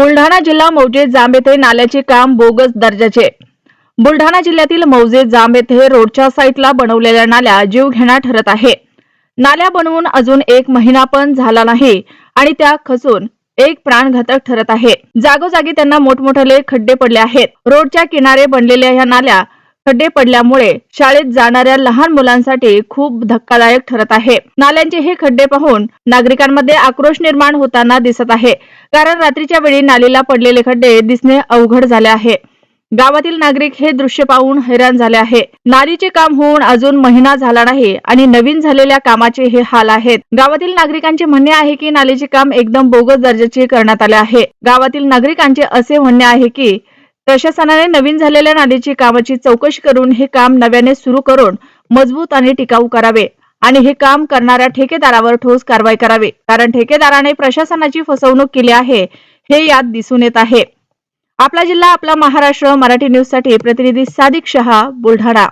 बुलढाणा जिल्हा मौजे जांब येथे नाल्याचे काम बोगस दर्जाचे. बुलढाणा जिल्ह्यातील मौजे जांब येथे रोडच्या साईटला बनवलेल्या नाल्या जीवघेणा ठरत आहे. नाल्या बनवून अजून एक महिना पण झाला नाही आणि त्या खचून एक प्राणघातक ठरत आहे. जागोजागी त्यांना मोठमोठाले खड्डे पडले आहेत. रोडच्या किनारे बनलेल्या ह्या नाल्या खड्डे पडल्यामुळे शाळेत जाणाऱ्या लहान मुलांसाठी खूप धक्कादायक ठरत आहे. नाल्यांचे हे खड्डे पाहून नागरिकांमध्ये आक्रोश निर्माण होताना दिसत आहे. कारण रात्रीच्या वेळी नालीला पडलेले खड्डे दिसणे अवघड झाले आहे. गावातील नागरिक हे दृश्य पाहून हैराण झाले आहे. नालीचे काम होऊन अजून महिना झाला नाही आणि नवीन झालेल्या कामाचे हे हाल आहेत. गावातील नागरिकांचे म्हणणे आहे की नालीचे काम एकदम बोगस दर्जाचे करण्यात आले आहे. गावातील नागरिकांचे असे म्हणणे आहे की प्रशासनाने नवीन झालेल्या नालीची कामाची चौकशी करून हे काम नव्याने सुरू करून मजबूत आणि टिकाऊ करावे आणि हे काम करणाऱ्या ठेकेदारावर ठोस कारवाई करावी. कारण ठेकेदाराने प्रशासनाची फसवणूक केली आहे हे यात दिसून येत आहे. आपला जिल्हा आपला महाराष्ट्र मराठी न्यूजसाठी प्रतिनिधी सादिक शहा बुलढाणा.